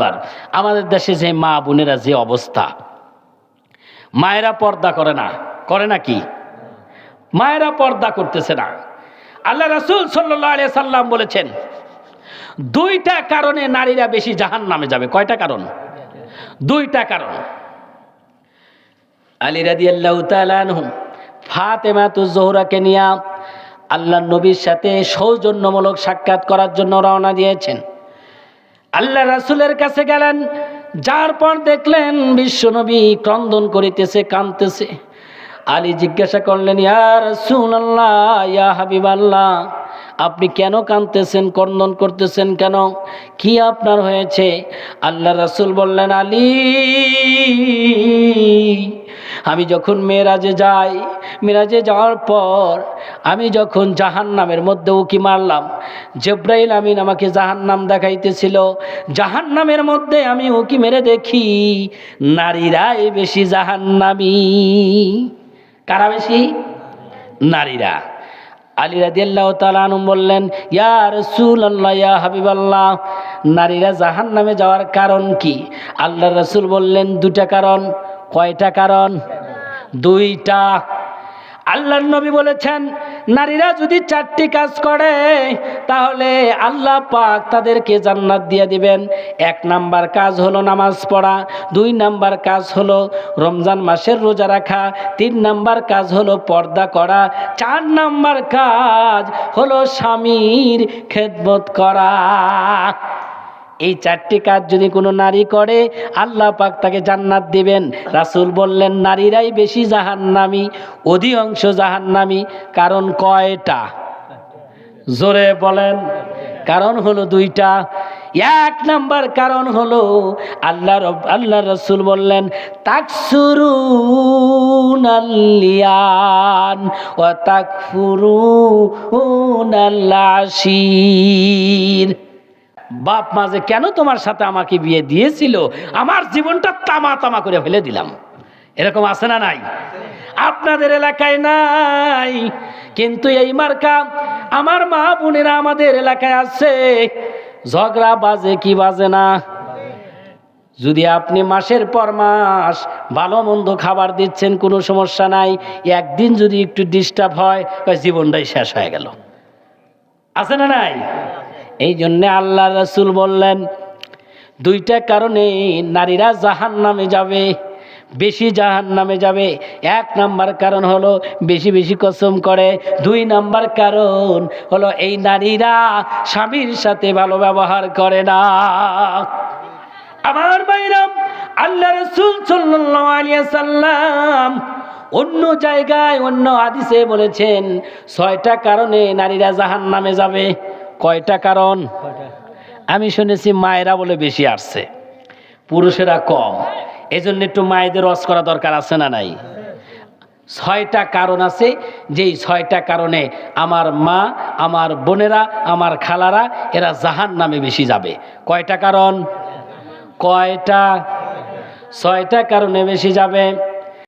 আকবার আমাদের দেশে যে মা বোনেরা যে অবস্থা, মায়েরা পর্দা করে না করে না কি? মায়েরা পর্দা করতেছে না। আল্লাহ রাসূল আলাইহি সাল্লাম বলেছেন, দুইটা কারণে নারীরা বেশি জাহান নামে যাবে। কয়টা কারণ? দুইটা কারণ। আলী তাআলা আনহু ফাতেমা তু জোহরাকে নিয়ে আল্লাহ নবীর সাথে সৌজন্যমূলক সাক্ষাৎ করার জন্য রওনা দিয়েছেন। আল্লাহ রাসূলের কাছে গেলেন, যার পর দেখলেন বিশ্বনবী ক্রন্দন করিতেছে, কাঁদতেছে। আলী জিজ্ঞাসা করলেন, ইয়া রাসূলুল্লাহ, ইয়া হাবিব আল্লাহ আপনি কেন কাঁদতেছেন, ক্রন্দন করতেছেন কেন? কি আপনার হয়েছে? আল্লাহ রাসূল বললেন, আলী, আমি যখন মেয়েরাজে যাই, মেরাজে যাওয়ার পর আমি যখন জাহান্নামের মধ্যে উকি মারলাম, জেব্রাইল আমিন আমাকে জাহান্নাম দেখাইতেছিল। জাহান্নামের মধ্যে আমি উকি মেরে দেখি নারীরাই বেশি জাহান্নামী। কারা বেশি? নারীরা। আলী রাদিয়াল্লাহ তালানুম বললেন, ইয়া রসুল আল্লাহ ইয়া হাবিবাল্লাহ, নারীরা জাহান নামে যাওয়ার কারণ কি? আল্লাহ রসুল বললেন দুটা কারণ। কয়টা কারণ? দুইটা। আল্লাহর নবী বলেছেন নারীরা যদি চারটি কাজ করে, তাহলে আল্লাহ পাক তাদেরকে জান্নাত দিয়ে দিবেন। এক নাম্বার কাজ হলো নামাজ পড়া, দুই নাম্বার কাজ হলো রমজান মাসের রোজা রাখা, তিন নাম্বার কাজ হলো পর্দা করা, চার নাম্বার কাজ হলো স্বামীর খেদমত করা। এই চারটি কাজ যদি কোনো নারী করে, আল্লাহ পাক তাকে জান্নাত দিবেন। রাসূল বললেন, নারীরাই বেশি জাহান্নামী, অধিকাংশ জাহান্নামী। কারণ কয়টা? জোরে বলেন। কারণ হলো দুইটা। এক নাম্বার কারণ হলো, আল্লাহ আল্লাহ রসুল বললেন তাকসুরু নালিয়ান ও তাকফুরু নাল্লাশির বাপ মা যে কেন তোমার সাথে আমাকে বিয়ে দিয়েছিল? আমার জীবনটা তামা তামা করে ফেলে দিলাম। এরকম আছে না নাই? আপনাদের এলাকায় নাই। কিন্তু এই মার্কা আমার মা বোনেরা আমাদের এলাকায় আছে। ঝগড়া বাজে কি বাজে না? যদি আপনি মাসের পর মাস ভালো মন্দ খাবার দিচ্ছেন, কোনো সমস্যা নাই। একদিন যদি একটু ডিস্টার্ব হয় জীবনটাই শেষ হয়ে গেল। আছে না নাই? এই জন্যে আল্লাহ রসুল বললেন, দুইটা কারণে নারীরা জাহান নামে যাবে, বেশি জাহান নামে যাবে। এক নাম্বার কারণ হলো বেশি বেশি কসম করে। দুই নাম্বার কারণ হলো এই নারীরা স্বামীর সাথে ভালো ব্যবহার করে না। আমার বাইরাম আল্লাহ রসুল সাল্লাম অন্য জায়গায় অন্য হাদিসে বলেছেন ছয়টা কারণে নারীরা জাহান নামে যাবে। কয়টা কারণ? আমি শুনেছি মায়েরা বলে বেশি আসছে পুরুষেরা কম। এই জন্য একটু মায়েদের রস করা দরকার আছে না নাই? ছয়টা কারণ আছে যেই ছয়টা কারণে আমার মা আমার বোনেরা আমার খালারা এরা জাহান নামে বেশি যাবে। কয়টা কারণ? কয়টা? ছয়টা কারণে বেশি যাবে।